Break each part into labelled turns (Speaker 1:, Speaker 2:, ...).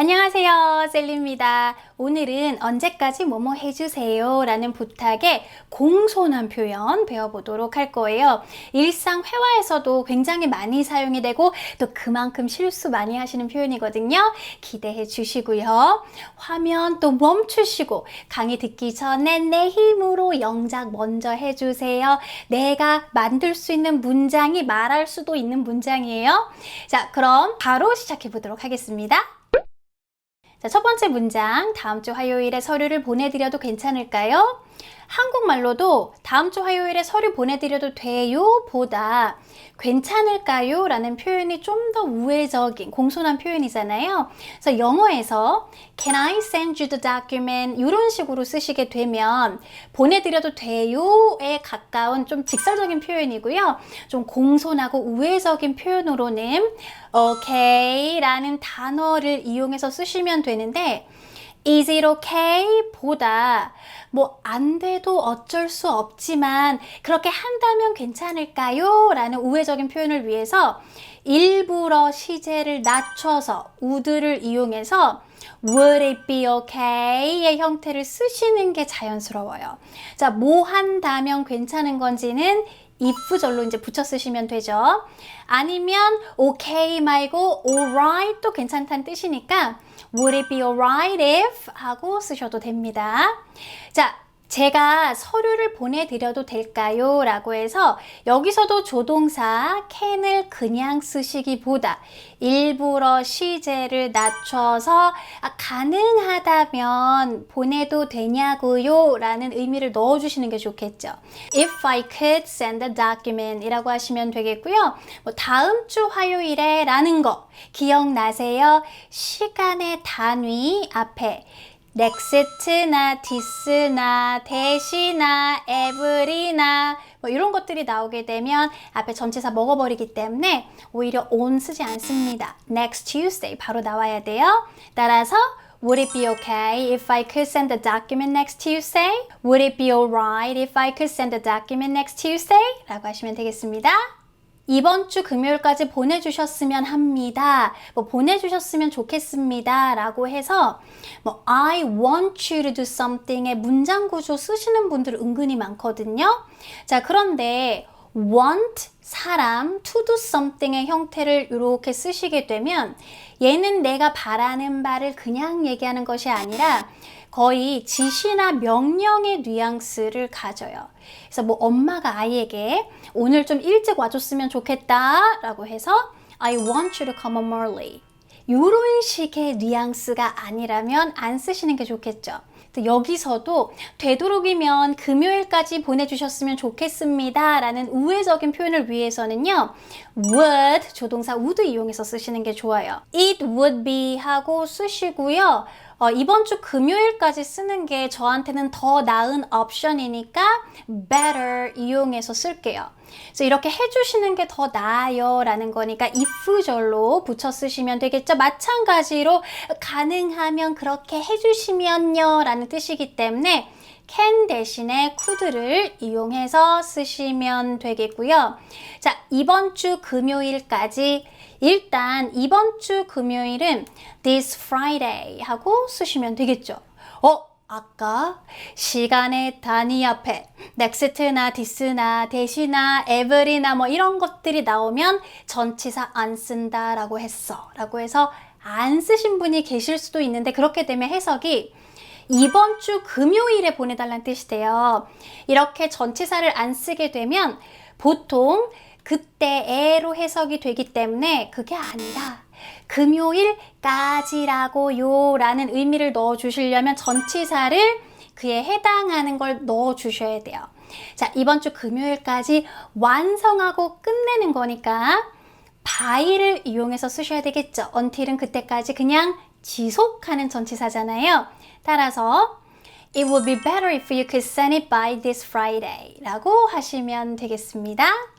Speaker 1: 안녕하세요. 셀리입니다. 오늘은 언제까지 뭐뭐 해주세요 라는 부탁에 공손한 표현 배워보도록 할 거예요. 일상 회화에서도 굉장히 많이 사용이 되고 또 그만큼 실수 많이 하시는 표현이거든요. 기대해 주시고요. 화면 또 멈추시고 강의 듣기 전에 내 힘으로 영작 먼저 해주세요. 내가 만들 수 있는 문장이 말할 수도 있는 문장이에요. 자, 그럼 바로 시작해 보도록 하겠습니다. 자, 첫 번째 문장. 다음 주 화요일에 서류를 보내드려도 괜찮을까요? 한국말로도 다음 주 화요일에 서류 보내드려도 돼요? 보다 괜찮을까요? 라는 표현이 좀 더 우회적인 공손한 표현이잖아요. 그래서 영어에서 Can I send you the document? 이런 식으로 쓰시게 되면 보내드려도 돼요?에 가까운 좀 직설적인 표현이고요. 좀 공손하고 우회적인 표현으로는 okay 라는 단어를 이용해서 쓰시면 되는데 Is it okay? 보다 뭐 안 돼도 어쩔 수 없지만 그렇게 한다면 괜찮을까요? 라는 우회적인 표현을 위해서 일부러 시제를 낮춰서 would를 이용해서 would it be okay의 형태를 쓰시는 게 자연스러워요. 자, 뭐 한다면 괜찮은 건지는 if절로 이제 붙여 쓰시면 되죠. 아니면 okay 말고 alright 도 괜찮다는 뜻이니까 Would it be alright if? 하고 쓰셔도 됩니다. 자, 제가 서류를 보내드려도 될까요? 라고 해서 여기서도 조동사 can을 그냥 쓰시기보다 일부러 시제를 낮춰서 아, 가능하다면 보내도 되냐고요? 라는 의미를 넣어주시는 게 좋겠죠. If I could send a document 이라고 하시면 되겠고요. 뭐 다음 주 화요일에 라는 거 기억나세요? 시간의 단위 앞에 넥스트나 디스나 대시나 에브리나 뭐 이런 것들이 나오게 되면 앞에 전치사 먹어버리기 때문에 오히려 on 쓰지 않습니다. Next Tuesday 바로 나와야 돼요. 따라서 Would it be okay if I could send the document next Tuesday? Would it be alright if I could send the document next Tuesday? 라고 하시면 되겠습니다. 이번 주 금요일까지 보내주셨으면 합니다. 뭐 보내주셨으면 좋겠습니다. 라고 해서 뭐 I want you to do something의 문장 구조 쓰시는 분들 은근히 많거든요. 자, 그런데 want 사람 to do something의 형태를 이렇게 쓰시게 되면 얘는 내가 바라는 바를 그냥 얘기하는 것이 아니라 거의 지시나 명령의 뉘앙스를 가져요. 그래서 뭐 엄마가 아이에게 오늘 좀 일찍 와줬으면 좋겠다 라고 해서 I want you to come home early. 이런 식의 뉘앙스가 아니라면 안 쓰시는 게 좋겠죠. 여기서도 되도록이면 금요일까지 보내주셨으면 좋겠습니다. 라는 우회적인 표현을 위해서는요, would, 조동사 would 이용해서 쓰시는 게 좋아요. It would be 하고 쓰시고요. 어, 이번 주 금요일까지 쓰는 게 저한테는 더 나은 옵션이니까 better 이용해서 쓸게요. 그래서 이렇게 해주시는 게 더 나아요 라는 거니까 if절로 붙여 쓰시면 되겠죠. 마찬가지로 가능하면 그렇게 해주시면요 라는 뜻이기 때문에 can 대신에 could를 이용해서 쓰시면 되겠고요. 자, 이번 주 금요일까지 일단 이번 주 금요일은 this Friday 하고 쓰시면 되겠죠. 어, 아까 시간의 단위 앞에 넥스트나 디스나 대시나 에브리나 뭐 이런 것들이 나오면 전치사 안 쓴다 라고 했어 라고 해서 안 쓰신 분이 계실 수도 있는데 그렇게 되면 해석이 이번 주 금요일에 보내달라는 뜻이 돼요. 이렇게 전치사를 안 쓰게 되면 보통 그때에로 해석이 되기 때문에 그게 아니라 금요일까지라고요 라는 의미를 넣어 주시려면 전치사를 그에 해당하는 걸 넣어 주셔야 돼요. 자, 이번 주 금요일까지 완성하고 끝내는 거니까 by를 이용해서 쓰셔야 되겠죠. until은 그때까지 그냥 지속하는 전치사잖아요. 따라서 It would be better if you could send it by this Friday 라고 하시면 되겠습니다.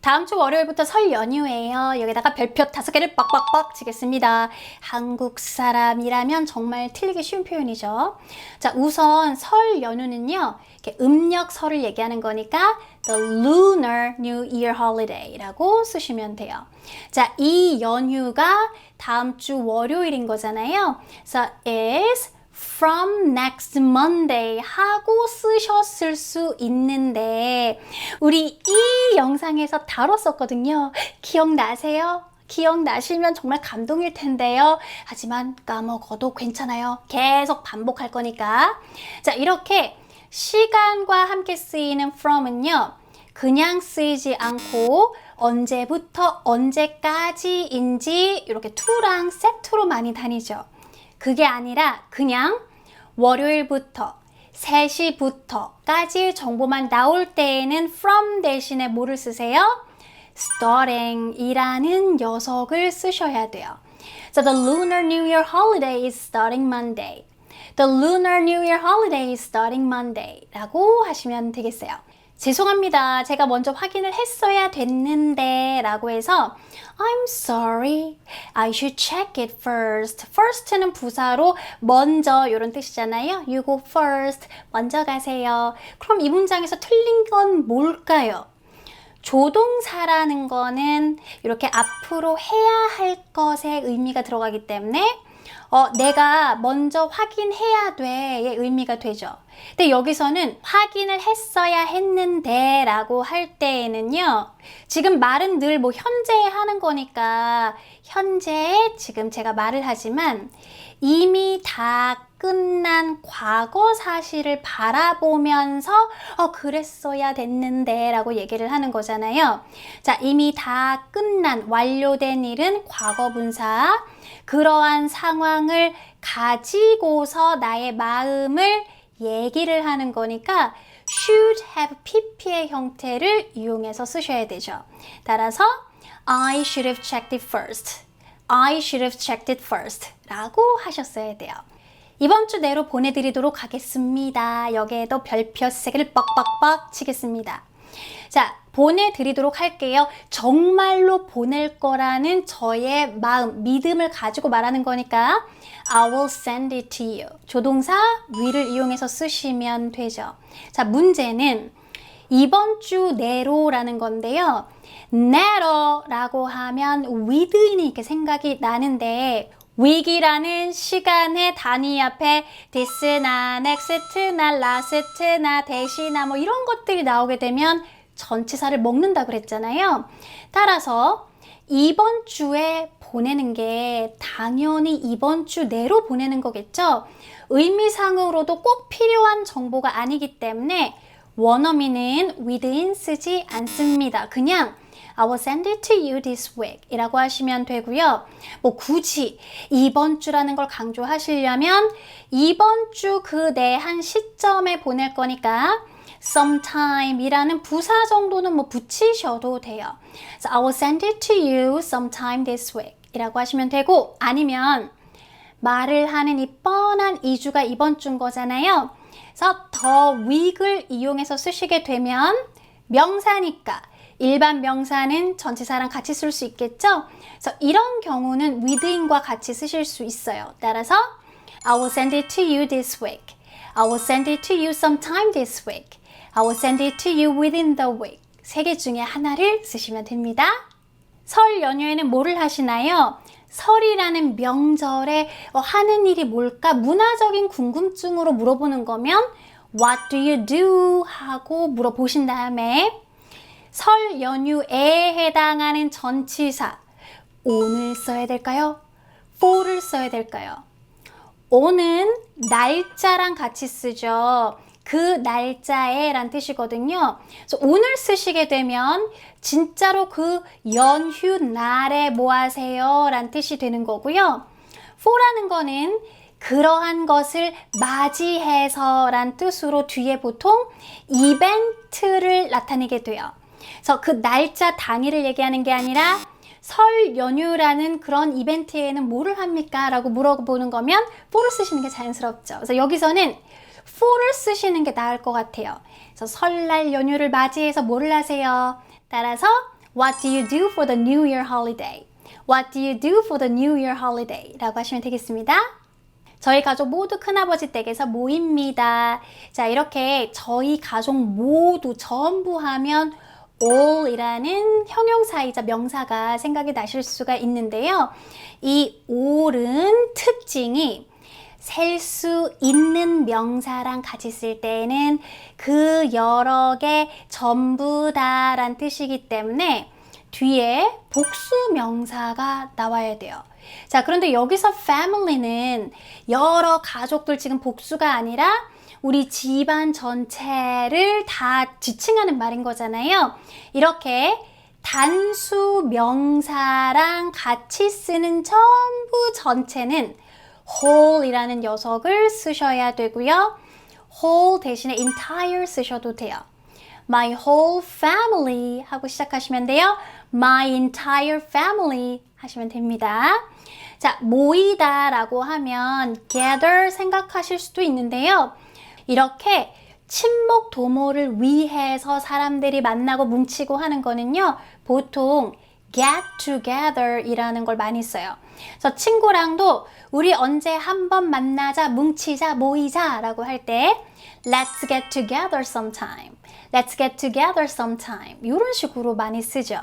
Speaker 1: 다음 주 월요일부터 설 연휴예요. 여기다가 별표 다섯 개를 빡빡빡 치겠습니다. 한국 사람이라면 정말 틀리기 쉬운 표현이죠. 자, 우선 설 연휴는요. 이렇게 음력 설을 얘기하는 거니까 the lunar new year holiday라고 쓰시면 돼요. 자, 이 연휴가 다음 주 월요일인 거잖아요. So is from next Monday 하고 쓰셨을 수 있는데 우리 이 영상에서 다뤘었거든요. 기억나세요? 기억나시면 정말 감동일 텐데요. 하지만 까먹어도 괜찮아요. 계속 반복할 거니까. 자, 이렇게 시간과 함께 쓰이는 from은요. 그냥 쓰이지 않고 언제부터 언제까지인지 이렇게 to랑 set로 많이 다니죠. 그게 아니라 그냥 월요일부터 3시부터까지 정보만 나올 때에는 from 대신에 뭐를 쓰세요? starting 이라는 녀석을 쓰셔야 돼요. So the Lunar New Year holiday is starting Monday. The Lunar New Year holiday is starting Monday 라고 하시면 되겠어요. 죄송합니다. 제가 먼저 확인을 했어야 됐는데 라고 해서 I'm sorry. I should check it first. first는 부사로 먼저 이런 뜻이잖아요. You go first. 먼저 가세요. 그럼 이 문장에서 틀린 건 뭘까요? 조동사라는 거는 이렇게 앞으로 해야 할 것에 의미가 들어가기 때문에 어, 내가 먼저 확인해야 돼의 의미가 되죠. 근데 여기서는 확인을 했어야 했는데 라고 할 때에는요. 지금 말은 늘 뭐 현재 하는 거니까 현재에 지금 제가 말을 하지만 이미 다 끝난 과거 사실을 바라보면서 어 그랬어야 됐는데 라고 얘기를 하는 거잖아요. 자, 이미 다 끝난 완료된 일은 과거 분사 그러한 상황을 가지고서 나의 마음을 얘기를 하는 거니까 should have pp의 형태를 이용해서 쓰셔야 되죠. 따라서 I should have checked it first. I should have checked it first. 라고 하셨어야 돼요. 이번 주 내로 보내드리도록 하겠습니다. 여기에도 별표 3개를 빡빡빡 치겠습니다. 자, 보내드리도록 할게요. 정말로 보낼 거라는 저의 마음, 믿음을 가지고 말하는 거니까 I will send it to you. 조동사 will을 이용해서 쓰시면 되죠. 자, 문제는 이번 주 내로라는 건데요. 내로라고 하면 with이 이렇게 생각이 나는데 위기라는 시간의 단위 앞에 this나 next나 last나 대시나 뭐 이런 것들이 나오게 되면 전치사를 먹는다 그랬잖아요. 따라서 이번 주에 보내는 게 당연히 이번 주 내로 보내는 거겠죠. 의미상으로도 꼭 필요한 정보가 아니기 때문에 원어민은 within 쓰지 않습니다. 그냥 I will send it to you this week 이라고 하시면 되고요. 뭐 굳이 이번 주라는 걸 강조하시려면 이번 주 그 내 한 시점에 보낼 거니까 sometime 이라는 부사 정도는 뭐 붙이셔도 돼요. So I will send it to you sometime this week 이라고 하시면 되고 아니면 말을 하는 이 뻔한 2주가 이번 주인 거잖아요. 그래서 더 week을 이용해서 쓰시게 되면 명사니까 일반 명사는 전치사랑 같이 쓸 수 있겠죠? 그래서 이런 경우는 with인과 같이 쓰실 수 있어요. 따라서 I will send it to you this week. I will send it to you sometime this week. I will send it to you within the week. 세 개 중에 하나를 쓰시면 됩니다. 설 연휴에는 뭐를 하시나요? 설이라는 명절에 어, 하는 일이 뭘까? 문화적인 궁금증으로 물어보는 거면 What do you do? 하고 물어보신 다음에 설 연휴에 해당하는 전치사 오늘 써야 될까요? for를 써야 될까요? 오는 날짜랑 같이 쓰죠. 그 날짜에 란 뜻이거든요. 그래서 오늘 쓰시게 되면 진짜로 그 연휴 날에 뭐 하세요? 란 뜻이 되는 거고요. for라는 거는 그러한 것을 맞이해서 란 뜻으로 뒤에 보통 이벤트를 나타내게 돼요. 그래서 그 날짜 당일을 얘기하는 게 아니라 설 연휴라는 그런 이벤트에는 뭐를 합니까? 라고 물어보는 거면 for를 쓰시는 게 자연스럽죠. 그래서 여기서는 for를 쓰시는 게 나을 것 같아요. 그래서 설날 연휴를 맞이해서 뭐를 하세요? 따라서 What do you do for the New Year holiday? What do you do for the New Year holiday? 라고 하시면 되겠습니다. 저희 가족 모두 큰아버지 댁에서 모입니다. 자, 이렇게 저희 가족 모두 전부 하면 all이라는 형용사이자 명사가 생각이 나실 수가 있는데요. 이 all은 특징이 셀수 있는 명사랑 같이 쓸 때에는 그 여러 개 전부 다란 뜻이기 때문에 뒤에 복수 명사가 나와야 돼요. 자, 그런데 여기서 family는 여러 가족들 지금 복수가 아니라 우리 집안 전체를 다 지칭하는 말인 거잖아요. 이렇게 단수 명사랑 같이 쓰는 전부 전체는 whole이라는 녀석을 쓰셔야 되고요. whole 대신에 entire 쓰셔도 돼요. My whole family 하고 시작하시면 돼요. My entire family 하시면 됩니다. 자, 모이다 라고 하면 gather 생각하실 수도 있는데요. 이렇게 친목 도모를 위해서 사람들이 만나고 뭉치고 하는 거는요. 보통 get together 이라는 걸 많이 써요. 그래서 친구랑도 우리 언제 한번 만나자, 뭉치자, 모이자 라고 할 때 let's get together sometime. let's get together sometime. 이런 식으로 많이 쓰죠.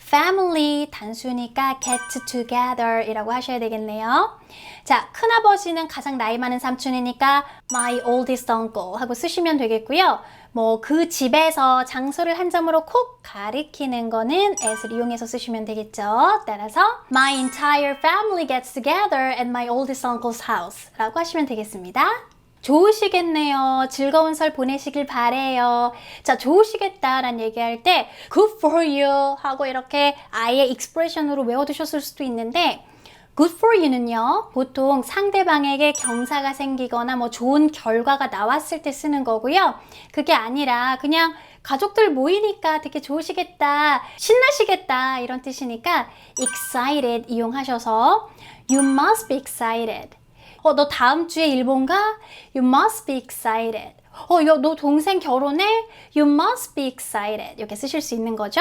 Speaker 1: Family 단수니까 get together 이라고 하셔야 되겠네요. 자, 큰아버지는 가장 나이 많은 삼촌이니까 my oldest uncle 하고 쓰시면 되겠고요. 뭐 그 집에서 장소를 한 점으로 콕 가리키는 거는 as를 이용해서 쓰시면 되겠죠. 따라서 my entire family gets together at my oldest uncle's house 라고 하시면 되겠습니다. 좋으시겠네요. 즐거운 설 보내시길 바래요. 자, 좋으시겠다라는 얘기할 때 good for you 하고 이렇게 아예 익스프레션으로 외워두셨을 수도 있는데 good for you는요, 보통 상대방에게 경사가 생기거나 뭐 좋은 결과가 나왔을 때 쓰는 거고요. 그게 아니라 그냥 가족들 모이니까 되게 좋으시겠다, 신나시겠다 이런 뜻이니까 excited 이용하셔서 you must be excited. 어, 너 다음 주에 일본 가? You must be excited. 어, 야, 너 동생 결혼해? You must be excited. 이렇게 쓰실 수 있는 거죠.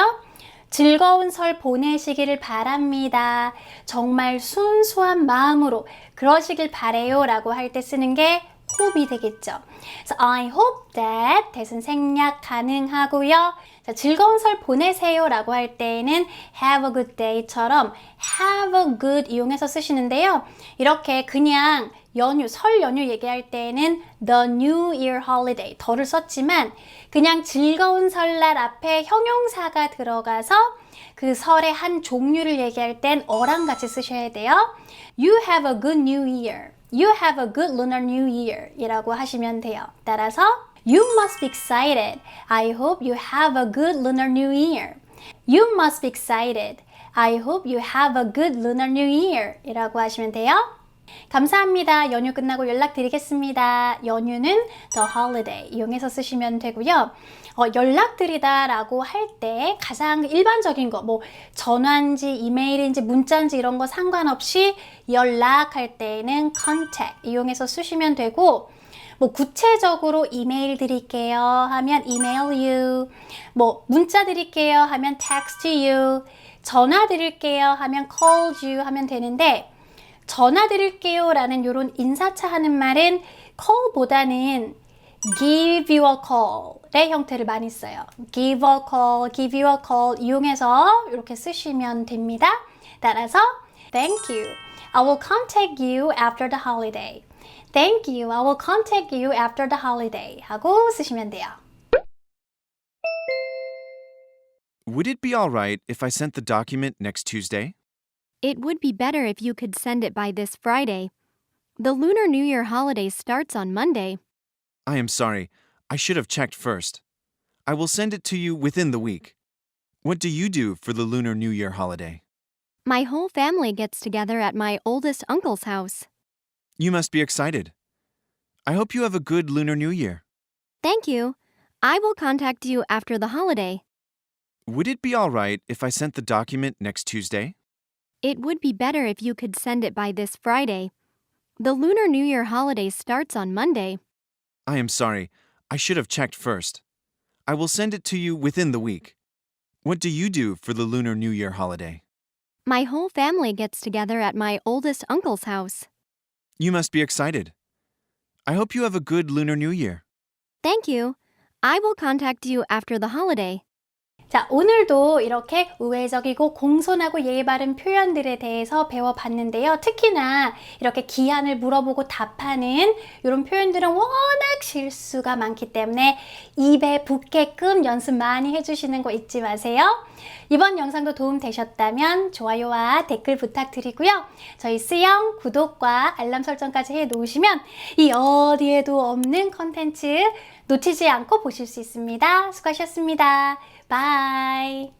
Speaker 1: 즐거운 설 보내시기를 바랍니다. 정말 순수한 마음으로 그러시길 바래요 라고 할 때 쓰는 게 hope이 되겠죠. 그래서 I hope that 대신 생략 가능하고요. 자, 즐거운 설 보내세요 라고 할 때에는 have a good day처럼 have a good 이용해서 쓰시는데요. 이렇게 그냥 연휴, 설 연휴 얘기할 때에는 the new year holiday 더를 썼지만 그냥 즐거운 설날 앞에 형용사가 들어가서 그 설의 한 종류를 얘기할 땐 어랑 같이 쓰셔야 돼요. You have a good new year. You have a good lunar new year 이라고 하시면 돼요. 따라서 You must be excited. I hope you have a good lunar new year. You must be excited. I hope you have a good lunar new year 이라고 하시면 돼요. 감사합니다. 연휴 끝나고 연락드리겠습니다. 연휴는 the holiday 이용해서 쓰시면 되고요. 어, 연락드리다 라고 할 때 가장 일반적인 거, 뭐 전화인지 이메일인지 문자인지 이런 거 상관없이 연락할 때에는 contact 이용해서 쓰시면 되고 뭐 구체적으로 이메일 드릴게요 하면 email you 뭐 문자 드릴게요 하면 text you 전화 드릴게요 하면 call you 하면 되는데 전화 드릴게요 라는 이런 인사차 하는 말은 call보다는 give you a call의 형태를 많이 써요. give a call, give you a call 이용해서 이렇게 쓰시면 됩니다. 따라서 thank you. I will contact you after the holiday. Thank you. I will contact you after the holiday 하고 쓰시면 돼요.
Speaker 2: Would it be all right if I sent the document next Tuesday?
Speaker 3: It would be better if you could send it by this Friday. The Lunar New Year holiday starts on Monday.
Speaker 2: I am sorry. I should have checked first. I will send it to you within the week. What do you do for the Lunar New Year holiday?
Speaker 3: My whole family gets together at my oldest uncle's house.
Speaker 2: You must be excited. I hope you have a good Lunar New Year.
Speaker 3: Thank you. I will contact you after the holiday.
Speaker 2: Would it be all right if I sent the document next Tuesday?
Speaker 3: It would be better if you could send it by this Friday. The Lunar New Year holiday starts on Monday.
Speaker 2: I am sorry. I should have checked first. I will send it to you within the week. What do you do for the Lunar New Year holiday?
Speaker 3: My whole family gets together at my oldest uncle's house.
Speaker 2: You must be excited. I hope you have a good Lunar New Year.
Speaker 3: Thank you. I will contact you after the holiday.
Speaker 1: 자, 오늘도 이렇게 우회적이고 공손하고 예의 바른 표현들에 대해서 배워봤는데요. 특히나 이렇게 기한을 물어보고 답하는 이런 표현들은 워낙 실수가 많기 때문에 입에 붙게끔 연습 많이 해주시는 거 잊지 마세요. 이번 영상도 도움 되셨다면 좋아요와 댓글 부탁드리고요. 저희 수영 구독과 알람 설정까지 해 놓으시면 이 어디에도 없는 컨텐츠 놓치지 않고 보실 수 있습니다. 수고하셨습니다. 바이.